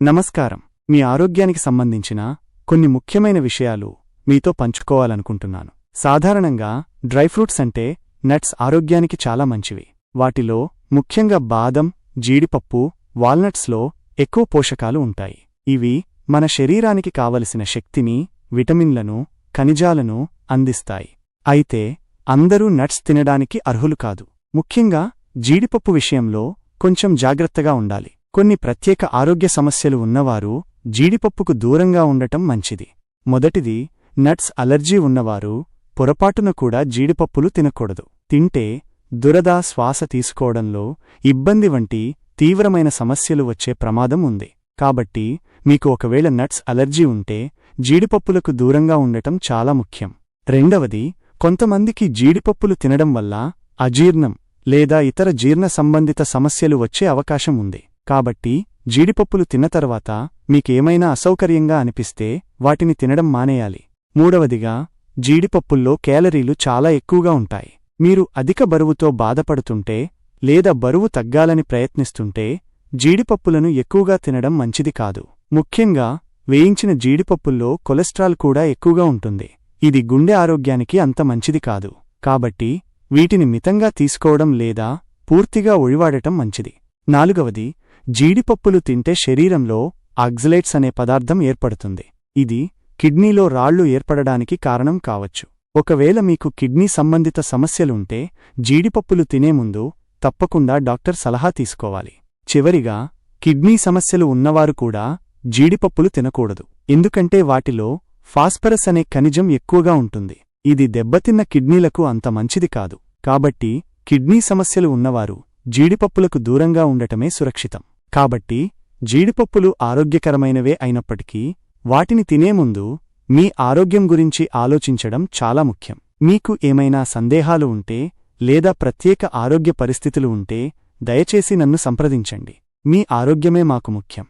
నమస్కారం. మీ ఆరోగ్యానికి సంబంధించిన కొన్ని ముఖ్యమైన విషయాలు మీతో పంచుకోవాలనుకుంటున్నాను. సాధారణంగా డ్రై ఫ్రూట్స్ అంటే నట్స్ ఆరోగ్యానికి చాలా మంచివి. వాటిలో ముఖ్యంగా బాదం జీడిపప్పు వాల్నట్స్లో ఎక్కువ పోషకాలు ఉంటాయి. ఇవి మన శరీరానికి కావలసిన శక్తిని విటమిన్లను ఖనిజాలను అందిస్తాయి. అయితే అందరూ నట్స్ తినడానికి అర్హులు కాదు. ముఖ్యంగా జీడిపప్పు విషయంలో కొంచెం జాగ్రత్తగా ఉండాలి. కొన్ని ప్రత్యేక ఆరోగ్య సమస్యలు ఉన్నవారు జీడిపప్పుకు దూరంగా ఉండటం మంచిది. మొదటిది నట్స్ అలర్జీ ఉన్నవారు పొరపాటున కూడా జీడిపప్పులు తినకూడదు. తింటే దురద శ్వాస తీసుకోవడంలో ఇబ్బంది వంటి తీవ్రమైన సమస్యలు వచ్చే ప్రమాదం ఉంది. కాబట్టి మీకు ఒకవేళ నట్స్ అలర్జీ ఉంటే జీడిపప్పులకు దూరంగా ఉండటం చాలా ముఖ్యం. రెండవది కొంతమందికి జీడిపప్పులు తినడం వల్ల అజీర్ణం లేదా ఇతర జీర్ణ సంబంధిత సమస్యలు వచ్చే అవకాశం ఉంది. కాబట్టి జీడిపప్పులు తిన్న తర్వాత మీకేమైనా అసౌకర్యంగా అనిపిస్తే వాటిని తినడం మానేయాలి. మూడవదిగా జీడిపప్పుల్లో కేలరీలు చాలా ఎక్కువగా ఉంటాయి. మీరు అధిక బరువుతో బాధపడుతుంటే లేదా బరువు తగ్గాలని ప్రయత్నిస్తుంటే జీడిపప్పులను ఎక్కువగా తినడం మంచిది కాదు. ముఖ్యంగా వేయించిన జీడిపప్పుల్లో కొలెస్ట్రాల్ కూడా ఎక్కువగా ఉంటుంది. ఇది గుండె ఆరోగ్యానికి అంత మంచిది కాదు. కాబట్టి వీటిని మితంగా తీసుకోవడం లేదా పూర్తిగా ఒడివాడటం మంచిది. నాలుగవది జీడిపప్పులు తింటే శరీరంలో ఆక్సిలేట్స్ అనే పదార్థం ఏర్పడుతుంది. ఇది కిడ్నీలో రాళ్ళు ఏర్పడడానికి కారణం కావచ్చు. ఒకవేళ మీకు కిడ్నీ సంబంధిత సమస్యలుంటే జీడిపప్పులు తినే ముందు తప్పకుండా డాక్టర్ సలహా తీసుకోవాలి. చివరిగా కిడ్నీ సమస్యలు ఉన్నవారు కూడా జీడిపప్పులు తినకూడదు. ఎందుకంటే వాటిలో ఫాస్ఫరస్ అనే ఖనిజం ఎక్కువగా ఉంటుంది. ఇది దెబ్బతిన్న కిడ్నీలకు అంత మంచిది కాదు. కాబట్టి కిడ్నీ సమస్యలు ఉన్నవారు జీడిపప్పులకు దూరంగా ఉండటమే సురక్షితం. కాబట్టి జీడిపప్పులు ఆరోగ్యకరమైనవే అయినప్పటికీ వాటిని తినే ముందు మీ ఆరోగ్యం గురించి ఆలోచించడం చాలా ముఖ్యం. మీకు ఏమైనా సందేహాలు ఉంటే లేదా ప్రత్యేక ఆరోగ్య పరిస్థితులు ఉంటే దయచేసి నన్ను సంప్రదించండి. మీ ఆరోగ్యమే మాకు ముఖ్యం.